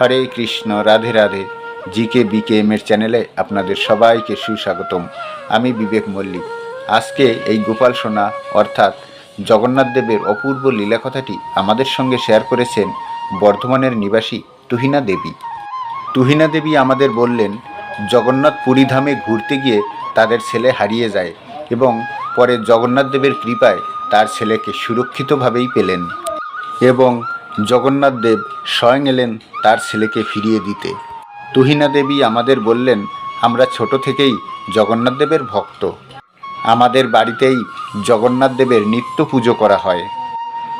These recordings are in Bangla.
হরে কৃষ্ণ, রাধে রাধে। জিকে, বিকে এর চ্যানেলে আপনাদের সবাইকে সুস্বাগতম। আমি বিবেক মল্লিক। আজকে এই গোপাল সোনা, অর্থাৎ জগন্নাথ দেবের অপূর্ব লীলা কথাটি আমাদের সঙ্গে শেয়ার করেছেন বর্ধমানের নিবাসী তুহিনা দেবী। তুহিনা দেবী আমাদের বললেন, জগন্নাথ পুরীধামে ঘুরতে গিয়ে তাদের ছেলে হারিয়ে যায় এবং পরে জগন্নাথ দেবের কৃপায় তার ছেলেকে সুরক্ষিতভাবেই পেলেন এবং জগন্নাথ দেব স্বয়ং এলেন তার ছেলেকে ফিরিয়ে দিতে। তুহিনা দেবী আমাদের বললেন, আমরা ছোট থেকেই জগন্নাথ দেবের ভক্ত। আমাদের বাড়িতেই জগন্নাথ দেবের নিত্য পুজো করা হয়।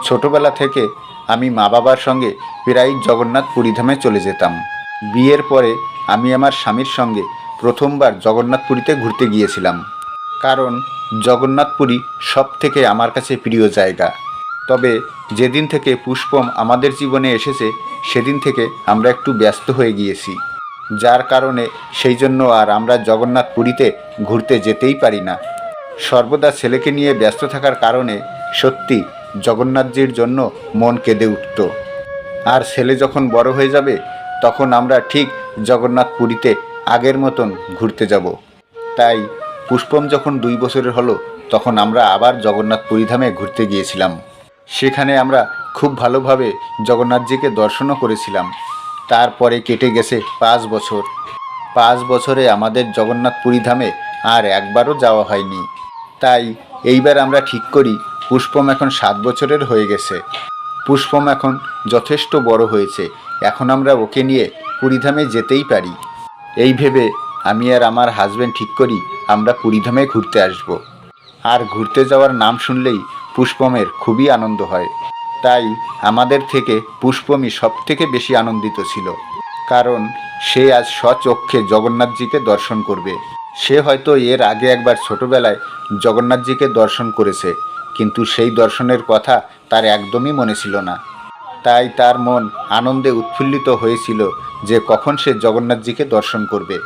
ছোটবেলা থেকে আমি মা বাবার সঙ্গে প্রায় জগন্নাথ পুরীধামে চলে যেতাম। বিয়ের পরে আমি আমার স্বামীর সঙ্গে প্রথমবার জগন্নাথপুরীতে ঘুরতে গিয়েছিলাম। কারণ জগন্নাথপুরী সব থেকে আমার কাছে প্রিয় জায়গা। তবে যেদিন থেকে পুষ্পম আমাদের জীবনে এসেছে, সেদিন থেকে আমরা একটু ব্যস্ত হয়ে গিয়েছি। যার কারণে সেই জন্য আর আমরা জগন্নাথ পুরীতে ঘুরতে যেতেই পারি না। সর্বদা ছেলেকে নিয়ে ব্যস্ত থাকার কারণে সত্যি জগন্নাথজির জন্য মন কেঁদে উঠত। আর ছেলে যখন বড় হয়ে যাবে, তখন আমরা ঠিক জগন্নাথ পুরীতে আগের মতন ঘুরতে যাব। তাই পুষ্পম যখন দুই বছরের হলো, তখন আমরা আবার জগন্নাথ পুরীধামে ঘুরতে গিয়েছিলাম। সেখানে আমরা খুব ভালোভাবে জগন্নাথজিকে দর্শনও করেছিলাম। তারপরে কেটে গেছে পাঁচ বছর। পাঁচ বছরে আমাদের জগন্নাথ পুরীধামে আর একবারও যাওয়া হয়নি। তাই এইবার আমরা ঠিক করি, পুষ্পম এখন সাত বছরের হয়ে গেছে। পুষ্পম এখন যথেষ্ট বড় হয়েছে। এখন আমরা ওকে নিয়ে পুরীধামে যেতেই পারি। এই ভেবে আমি আর আমার হাজব্যান্ড ঠিক করি, আমরা পুরীধামে ঘুরতে আসব। আর ঘুরতে যাওয়ার নাম শুনলেই পুষ্পমের খুবই আনন্দ হয়। তাই আমাদের থেকে পুষ্পমই সব থেকে বেশি আনন্দিত ছিল। কারণ সে আজ স্বচক্ষে জগন্নাথজিকে দর্শন করবে। সে হয়তো এর আগে একবার ছোটবেলায় জগন্নাথজিকে দর্শন করেছে, কিন্তু সেই দর্শনের কথা তার একদমই মনে ছিল না। তাই তার মন আনন্দে উৎফুল্লিত হয়েছিল যে কখন সে জগন্নাথজিকে দর্শন করবে।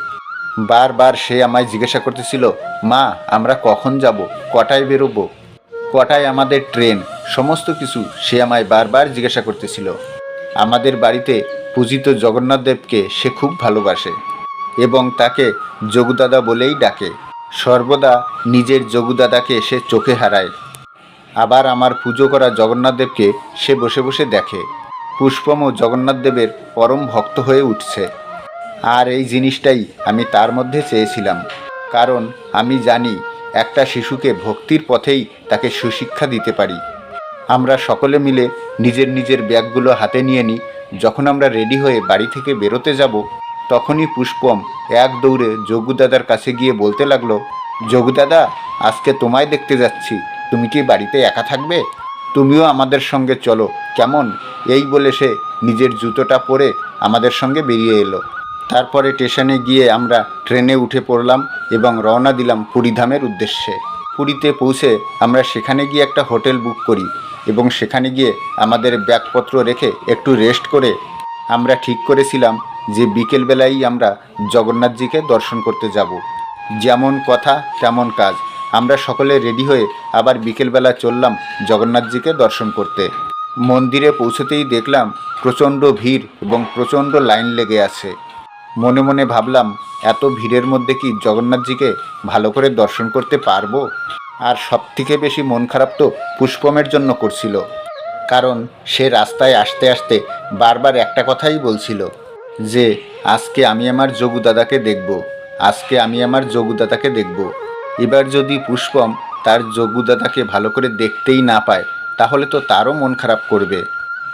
বারবার সে আমায় জিজ্ঞাসা করতেছিল, মা, আমরা কখন যাব? কটায় বেরোবো? কটায় আমাদের ট্রেন? সমস্ত কিছু সে আমায় বারবার জিজ্ঞাসা করতেছিল। আমাদের বাড়িতে পূজিত জগন্নাথ দেবকে সে খুব ভালোবাসে এবং তাকে যোগুদাদা বলেই ডাকে। সর্বদা নিজের যোগুদাদাকে সে চোখে হারায়। আবার আমার পুজো করা জগন্নাথ দেবকে সে বসে বসে দেখে। পুষ্পমও জগন্নাথ দেবের পরম ভক্ত হয়ে উঠছে। আর এই জিনিসটাই আমি তার মধ্যে চেয়েছিলাম। কারণ আমি জানি একটা শিশুকে ভক্তির পথেই তাকে সুশিক্ষা দিতে পারি। আমরা সকলে মিলে নিজের নিজের ব্যাগগুলো হাতে নিয়ে নিই। যখন আমরা রেডি হয়ে বাড়ি থেকে বেরোতে যাব, তখনই পুষ্পম এক দৌড়ে যোগুদাদার কাছে গিয়ে বলতে লাগল, যোগুদাদা, আজকে তোমায় দেখতে যাচ্ছি। তুমি কি বাড়িতে একা থাকবে? তুমিও আমাদের সঙ্গে চলো। কেমন? এই বলে সে নিজের জুতোটা পরে আমাদের সঙ্গে বেরিয়ে এলো। তারপরে স্টেশনে গিয়ে আমরা ট্রেনে উঠে পড়লাম এবং রওনা দিলাম পুরীধামের উদ্দেশ্যে। পুরীতে পৌঁছে আমরা সেখানে গিয়ে একটা হোটেল বুক করি এবং সেখানে গিয়ে আমাদের ব্যাগপত্র রেখে একটু রেস্ট করে আমরা ঠিক করেছিলাম যে বিকেলবেলায় আমরা জগন্নাথজিকে দর্শন করতে যাব। যেমন কথা, তেমন কাজ। আমরা সকলে রেডি হয়ে আবার বিকেলবেলা চললাম জগন্নাথজিকে দর্শন করতে। মন্দিরে পৌঁছতেই দেখলাম প্রচণ্ড ভিড় এবং প্রচণ্ড লাইন লেগে আছে। মনে মনে ভাবলাম, এত ভিড়ের মধ্যে কি জগন্নাথজিকে ভালো করে দর্শন করতে পারব? আর সবথেকে বেশি মন খারাপ তো পুষ্পমের জন্য করছিল। কারণ সে রাস্তায় আসতে আসতে বারবার একটা কথাই বলছিল যে, আজকে আমি আমার যোগু দাদাকে দেখব, আজকে আমি আমার যোগু দাদাকে দেখব। এবার যদি পুষ্পম তার যোগু দাদাকে ভালো করে দেখতেই না পায়, তাহলে তো তারও মন খারাপ করবে।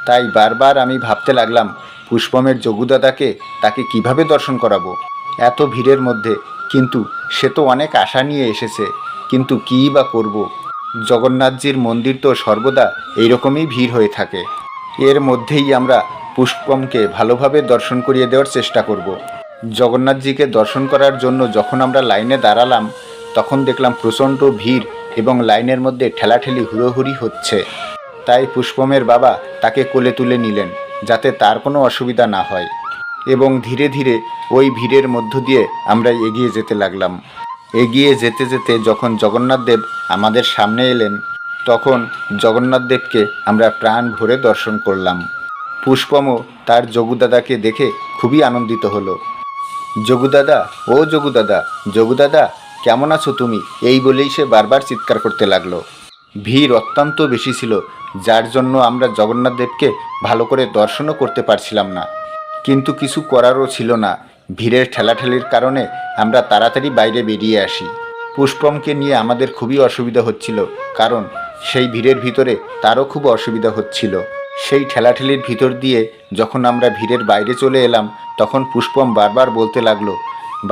তাই বারবার আমি ভাবতে লাগলাম পুষ্পমের যোগুদাদাকে তাকে কীভাবে দর্শন করাবো এত ভিড়ের মধ্যে, কিন্তু সে তো অনেক আশা নিয়ে এসেছে, কিন্তু কী বা করব। জগন্নাথজির মন্দির তো সর্বদা এইরকমই ভিড় হয়ে থাকে এর মধ্যেই আমরা পুষ্পমকে ভালোভাবে দর্শন করিয়ে দেওয়ার চেষ্টা করব। জগন্নাথজিকে দর্শন করার জন্য যখন আমরা লাইনে দাঁড়ালাম, তখন দেখলাম প্রচণ্ড ভিড় এবং লাইনের মধ্যে ঠেলাঠেলি হুড়োহুড়ি হচ্ছে তাই পুষ্পমের বাবা তাকে কোলে তুলে নিলেন যাতে তার কোনো অসুবিধা না হয়। এবং ধীরে ধীরে ওই ভিড়ের মধ্য দিয়ে আমরা এগিয়ে যেতে লাগলাম। এগিয়ে যেতে যেতে যখন জগন্নাথদেব আমাদের সামনে এলেন, তখন জগন্নাথদেবকে আমরা প্রাণ ভরে দর্শন করলাম। পুষ্পমও তার যোগুদাদাকে দেখে খুবই আনন্দিত হলো। যোগুদাদা, ও যোগুদাদা যোগুদাদা, কেমন আছো তুমি? এই বলেই সে বারবার চিৎকার করতে লাগল। ভিড় অত্যন্ত বেশি ছিল, যার জন্য আমরা জগন্নাথ দেবকে ভালো করে দর্শনও করতে পারছিলাম না। কিন্তু কিছু করারও ছিল না। ভিড়ের ঠেলাঠেলির কারণে আমরা তাড়াতাড়ি বাইরে বেরিয়ে আসি। পুষ্পমকে নিয়ে আমাদের খুবই অসুবিধা হচ্ছিল, কারণ সেই ভিড়ের ভিতরে তারও খুব অসুবিধা হচ্ছিল। সেই ঠেলাঠেলির ভিতর দিয়ে যখন আমরা ভিড়ের বাইরে চলে এলাম, তখন পুষ্পম বারবার বলতে লাগল,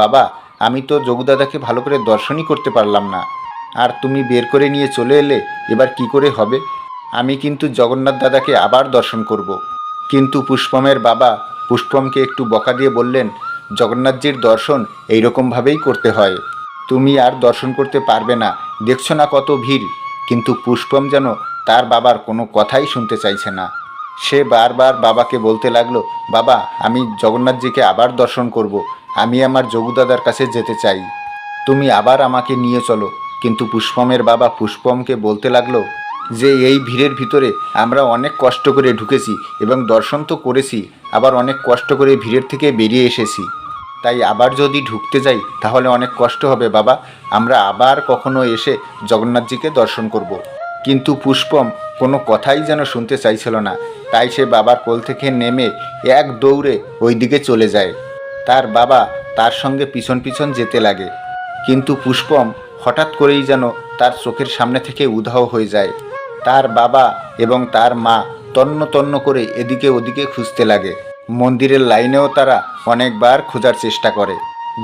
বাবা, আমি তো যোগুদাদাকে ভালো করে দর্শনই করতে পারলাম না। আর তুমি বের করে নিয়ে চলে এলে এবার কি করে হবে? আমি কিন্তু জগন্নাথ দাদাকে আবার দর্শন করব। কিন্তু পুষ্পমের বাবা পুষ্পমকে একটু বকা দিয়ে বললেন, জগন্নাথজির দর্শন এইরকমভাবেই করতে হয়। তুমি আর দর্শন করতে পারবে না। দেখছ না কত ভিড়? কিন্তু পুষ্পম যেন তার বাবার কোনো কথাই শুনতে চাইছে না। সে বারবার বাবাকে বলতে লাগল, বাবা, আমি জগন্নাথজিকে আবার দর্শন করব। আমি আমার যোগুদাদার কাছে যেতে চাই। তুমি আবার আমাকে নিয়ে চলো। কিন্তু পুষ্পমের বাবা পুষ্পমকে বলতে লাগল যে এই ভিড়ের ভিতরে আমরা অনেক কষ্ট করে ঢুকেছি এবং দর্শন তো করেছি, আবার অনেক কষ্ট করে ভিড়ের থেকে বেরিয়ে এসেছি। তাই আবার যদি ঢুকতে যাই, তাহলে অনেক কষ্ট হবে বাবা। আমরা আবার কখনো এসে জগন্নাথজিকে দর্শন করব। কিন্তু পুষ্পম কোনো কথাই যেন শুনতে চাইছিল না। তাই সে বাবার কোল থেকে নেমে এক দৌড়ে ওই দিকে চলে যায়। তার বাবা তার সঙ্গে পিছন পিছন যেতে লাগে। কিন্তু পুষ্পম হঠাৎ করেই যেন তার চোখের সামনে থেকে উধাও হয়ে যায়। তার বাবা এবং তার মা তন্ন তন্ন করে এদিকে ওদিকে খুঁজতে লাগে। মন্দিরের লাইনেও তারা অনেকবার খোঁজার চেষ্টা করে।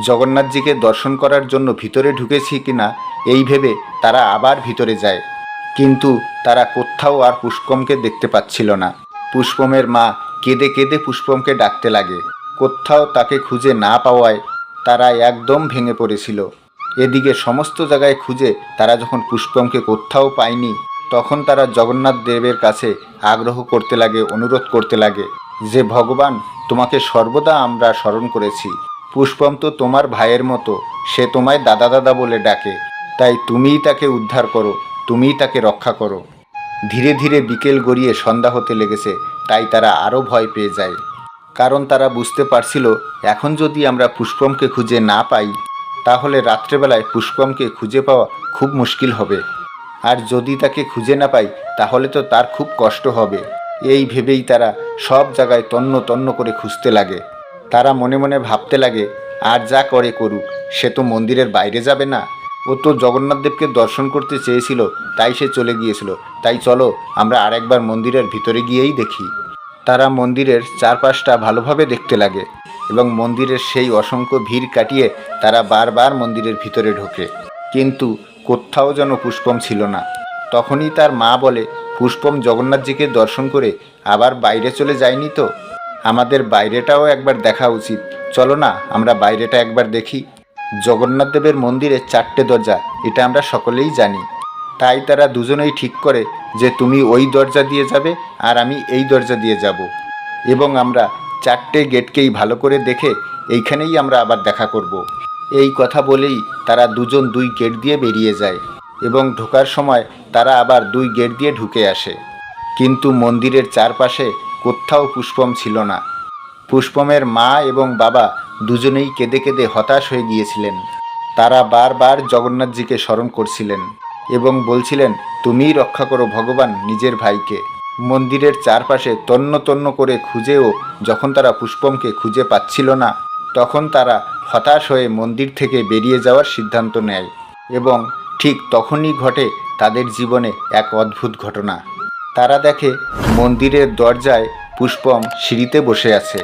জগন্নাথজিকে দর্শন করার জন্য ভিতরে ঢুকেছি কিনা, এই ভেবে তারা আবার ভিতরে যায়। কিন্তু তারা কোথাও আর পুষ্পমকে দেখতে পাচ্ছিল না। পুষ্পমের মা কেঁদে কেঁদে পুষ্পমকে ডাকতে লাগে। কোথাও তাকে খুঁজে না পাওয়ায় তারা একদম ভেঙে পড়েছিল। এদিকে সমস্ত জায়গায় খুঁজে তারা যখন পুষ্পমকে কোথাও পায়নি, তখন তারা জগন্নাথ দেবের কাছে আগ্রহ করতে লাগে, অনুরোধ করতে লাগে যে, ভগবান, তোমাকে সর্বদা আমরা স্মরণ করেছি। পুষ্পম তো তোমার ভাইয়ের মতো, সে তোমায় দাদা দাদা বলে ডাকে। তাই তুমিই তাকে উদ্ধার করো, তুমিই তাকে রক্ষা করো ধীরে ধীরে বিকেল গড়িয়ে সন্ধ্যা হতে লেগেছে, তাই তারা আরও ভয় পেয়ে যায়। কারণ তারা বুঝতে পারছিল, এখন যদি আমরা পুষ্পমকে খুঁজে না পাই তাহলে রাত্রেবেলায় পুষ্পমকে খুঁজে পাওয়া খুব মুশকিল হবে। আর যদি তাকে খুঁজে না পাই, তাহলে তো তার খুব কষ্ট হবে। এই ভেবেই তারা সব জায়গায় তন্ন তন্ন করে খুঁজতে লাগে। তারা মনে মনে ভাবতে লাগে, আর যা করে করুক, সে তো মন্দিরের বাইরে যাবে না। ও তো জগন্নাথদেবকে দর্শন করতে চেয়েছিল, তাই সে চলে গিয়েছিল। তাই চলো, আমরা আরেকবার মন্দিরের ভিতরে গিয়েই দেখি। তারা মন্দিরের চারপাশটা ভালোভাবে দেখতে লাগে। এবং মন্দিরের সেই অসংখ্য ভিড় কাটিয়ে তারা বারবার মন্দিরের ভিতরে ঢোকে। কিন্তু কোথাও যেন পুষ্পম ছিল না। তখনই তার মা বলে, পুষ্পম জগন্নাথজিকে দর্শন করে আবার বাইরে চলে যায়নি তো? আমাদের বাইরেটাও একবার দেখা উচিত। চলো না, আমরা বাইরেটা একবার দেখি। জগন্নাথদেবের মন্দিরে চারটে দরজা, এটা আমরা সকলেই জানি। তাই তারা দুজনেই ঠিক করে যে, তুমি ওই দরজা দিয়ে যাবে আর আমি এই দরজা দিয়ে যাব। এবং আমরা চারটে গেটকেই ভালো করে দেখে এইখানেই আমরা আবার দেখা করব। এই কথা বলেই তারা দুজন দুই গেট দিয়ে বেরিয়ে যায় এবং ঢোকার সময় তারা আবার দুই গেট দিয়ে ঢুকে আসে। কিন্তু মন্দিরের চারপাশে কোথাও পুষ্পম ছিল না। পুষ্পমের মা এবং বাবা দুজনেই কেঁদে কেঁদে হতাশ হয়ে গিয়েছিলেন। তারা বারবার জগন্নাথজিকে স্মরণ করছিলেন এবং বলছিলেন, তুমিই রক্ষা করো ভগবান নিজের ভাইকে। মন্দিরের চারপাশে তন্ন তন্ন করে খুঁজেও যখন তারা পুষ্পমকে খুঁজে পাচ্ছিল না, তখন তারা হতাশ হয়ে মন্দির থেকে বেরিয়ে যাওয়ার সিদ্ধান্ত নেয় এবং ঠিক তখনই ঘটে তাদের জীবনে এক অদ্ভুত ঘটনা। তারা দেখে মন্দিরের দরজায় পুষ্পম সিঁড়িতে বসে আছে।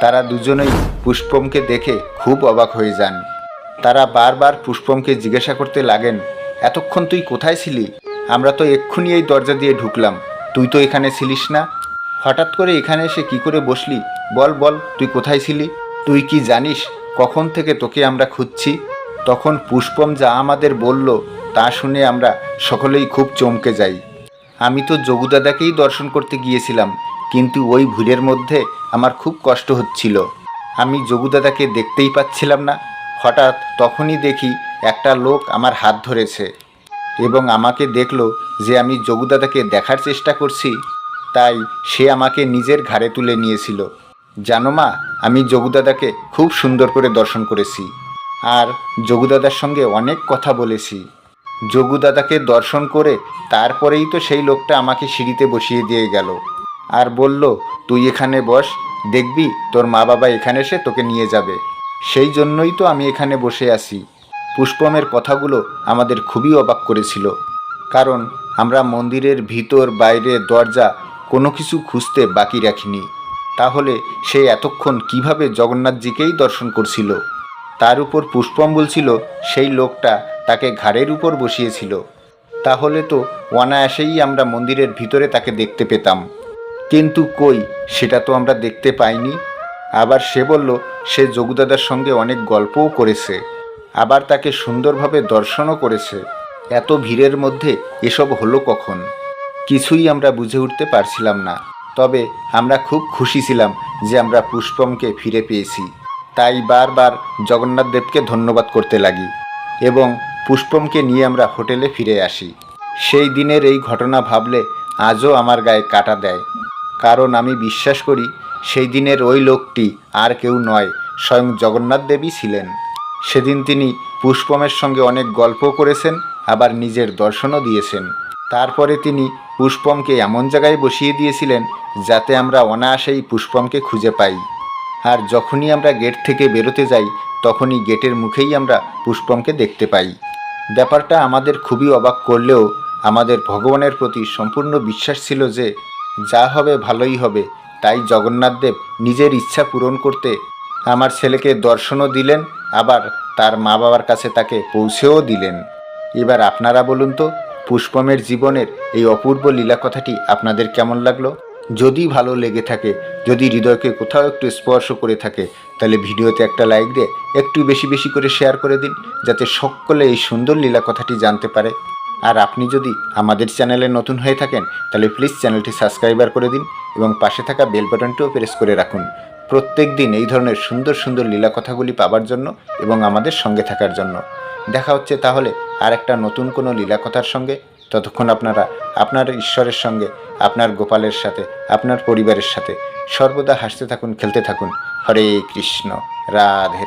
তারা দুজনেই পুষ্পমকে দেখে খুব অবাক হয়ে যান। তারা বারবার পুষ্পমকে জিজ্ঞাসা করতে লাগেন, এতক্ষণ তুই কোথায় ছিলি? আমরা তো এক্ষুনি এই দরজা দিয়ে ঢুকলাম। তুই তো এখানে ছিলিস না। হঠাৎ করে এখানে এসে কি করে বসলি? বল বল, তুই কোথায় ছিলি? তুই কি জানিস কখন থেকে তোকে আমরা খুঁজছি? তখন পুষ্পম যা আমাদের বলল তা শুনে আমরা সকলেই খুব চমকে যাই। আমি তো যোগুদাদাকেই দর্শন করতে গিয়েছিলাম, কিন্তু ওই ভিড়ের মধ্যে আমার খুব কষ্ট হচ্ছিল। আমি যোগুদাদাকে দেখতেই পাচ্ছিলাম না। হঠাৎ তখনই দেখি একটা লোক আমার হাত ধরেছে। এবং আমাকে দেখল যে আমি যোগুদাদাকে দেখার চেষ্টা করছি, তাই সে আমাকে নিজের ঘাড়ে তুলে নিয়েছিল। জানো মা, আমি যোগুদাদাকে খুব সুন্দর করে দর্শন করেছি আর যোগুদাদার সঙ্গে অনেক কথা বলেছি। যোগুদাদাকে দর্শন করে তারপরেই তো সেই লোকটা আমাকে সিঁড়িতে বসিয়ে দিয়ে গেল আর বলল, তুই এখানে বস, দেখবি তোর মা বাবা এখানে এসে তোকে নিয়ে যাবে। সেই জন্যই তো আমি এখানে বসে আছি। পুষ্পমের কথাগুলো আমাদের খুবই অবাক করেছিল। কারণ আমরা মন্দিরের ভিতর, বাইরে, দরজা কোনো কিছু খুঁজতে বাকি রাখিনি। তাহলে সে এতক্ষণ কীভাবে জগন্নাথজিকেই দর্শন করছিল? তার উপর পুষ্পম বলছিল, সেই লোকটা তাকে ঘাড়ের উপর বসিয়েছিল। তাহলে তো অনায়াসেই আমরা মন্দিরের ভিতরে তাকে দেখতে পেতাম। কিন্তু কই, সেটা তো আমরা দেখতে পাইনি। আবার সে বলল, সে যোগুদাদার সঙ্গে অনেক গল্পও করেছে। আবার তাকে সুন্দরভাবে দর্শনও করেছে। এত ভিড়ের মধ্যে এসব হলো কখন? কিছুই আমরা বুঝে উঠতে পারছিলাম না। তবে আমরা খুব খুশি ছিলাম যে আমরা পুষ্পমকে ফিরে পেয়েছি। তাই বারবার জগন্নাথ দেবকে ধন্যবাদ করতে লাগি এবং পুষ্পমকে নিয়ে আমরা হোটেলে ফিরে আসি। সেই দিনের এই ঘটনা ভাবলে আজও আমার গায়ে কাটা দেয়। কারণ আমি বিশ্বাস করি, সেই দিনের ওই লোকটি আর কেউ নয়, স্বয়ং জগন্নাথ দেবী ছিলেন। সেদিন তিনি পুষ্পমের সঙ্গে অনেক গল্প করেছেন, আবার নিজের দর্শনও দিয়েছেন। তারপরে তিনি পুষ্পমকে এমন জায়গায় বসিয়ে দিয়েছিলেন, যাতে আমরা অনায়াসেই পুষ্পমকে খুঁজে পাই। আর যখনই আমরা গেট থেকে বেরোতে যাই, তখনই গেটের মুখেই আমরা পুষ্পমকে দেখতে পাই। ব্যাপারটা আমাদের খুবই অবাক করলেও আমাদের ভগবানের প্রতি সম্পূর্ণ বিশ্বাস ছিল যে, যা হবে ভালোই হবে। তাই জগন্নাথদেব নিজের ইচ্ছা পূরণ করতে আমার ছেলেকে দর্শনও দিলেন আবার তার মা বাবার কাছে তাকে পৌঁছেও দিলেন। এবার আপনারা বলুন তো, পুষ্পমের জীবনের এই অপূর্ব লীলা কথাটি আপনাদের কেমন লাগল? যদি ভালো লেগে থাকে, যদি হৃদয়কে কোথাও একটু স্পর্শ করে থাকে, তাহলে ভিডিওতে একটা লাইক দিয়ে একটু বেশি বেশি করে শেয়ার করে দিন, যাতে সকলে এই সুন্দর লীলা কথাটি জানতে পারে। আর আপনি যদি আমাদের চ্যানেলে নতুন হয়ে থাকেন, তাহলে প্লিজ চ্যানেলটি সাবস্ক্রাইবার করে দিন এবং পাশে থাকা বেল বাটনটিও প্রেস করে রাখুন। প্রত্যেক দিন এই ধরনের সুন্দর সুন্দর লীলা কথাগুলি পাবার জন্য এবং আমাদের সঙ্গে থাকার জন্য। দেখা হচ্ছে তাহলে আর একটা নতুন কোনো লীলা কথার সঙ্গে। ততক্ষণ আপনারা আপনার ঈশ্বরের সঙ্গে, আপনার গোপালের সাথে, আপনার পরিবারের সাথে সর্বদা হাসতে থাকুন, খেলতে থাকুন। হরে কৃষ্ণ রাধে।